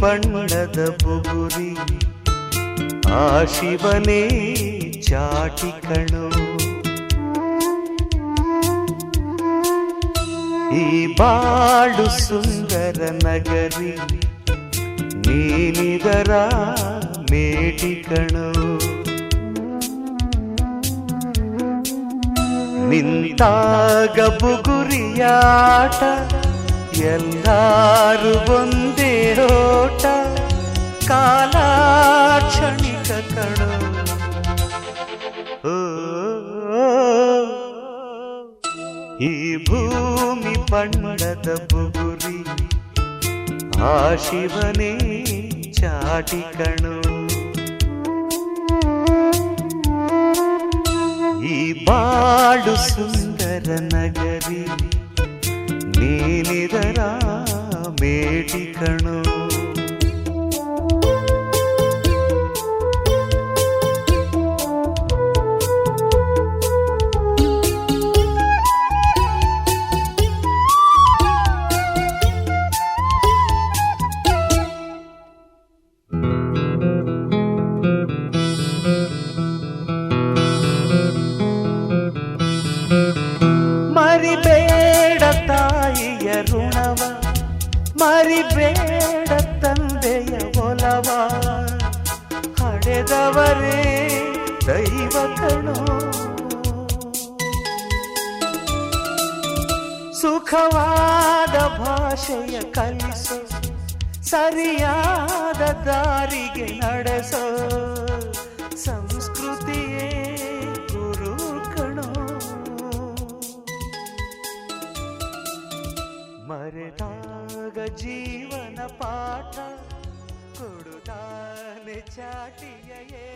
ಬಣ್ಣದ ಬುಗುರಿ. ಆ ಶಿವನೇ ಚಾಟಿ ಈ ಬಾಳು ಸುಂದರ ನಗರಿ ನೀನಿದರ ಮೇಟಿ ಕಣೋ. ನಿಂತಾಗ ಬುಗುರಿಯಾಟ, ಎಲ್ಲಾರು ಒಂದೇ ಕಣೋ ಈ ಭೂಮಿ ಪಣ್ಣದ ಬುಗುರಿ ಆ ಶಿವನೇ ಚಾಟಿ ಕಣೋ ಈ ಬಾಳು ಸುಂದರ ನಗರಿ ನೀನಿದರ ಮೇಟಿ ಕಣೋ ಹಡೆದವರೇ ದೈವ ಕಣೋ ಸುಖವಾದ ಭಾಷೆಯ ಕಲಿಸು, ಸರಿಯಾದ ದಾರಿಗೆ ನಡೆಸೋ. ಸಂಸ್ಕೃತಿಯೇ ಗುರು ಕಣೋ. ಮರೆತಾಗ ಜೀವನ ಪಾಠ ಕೊಡುತ್ತಾನೆ చాటియయే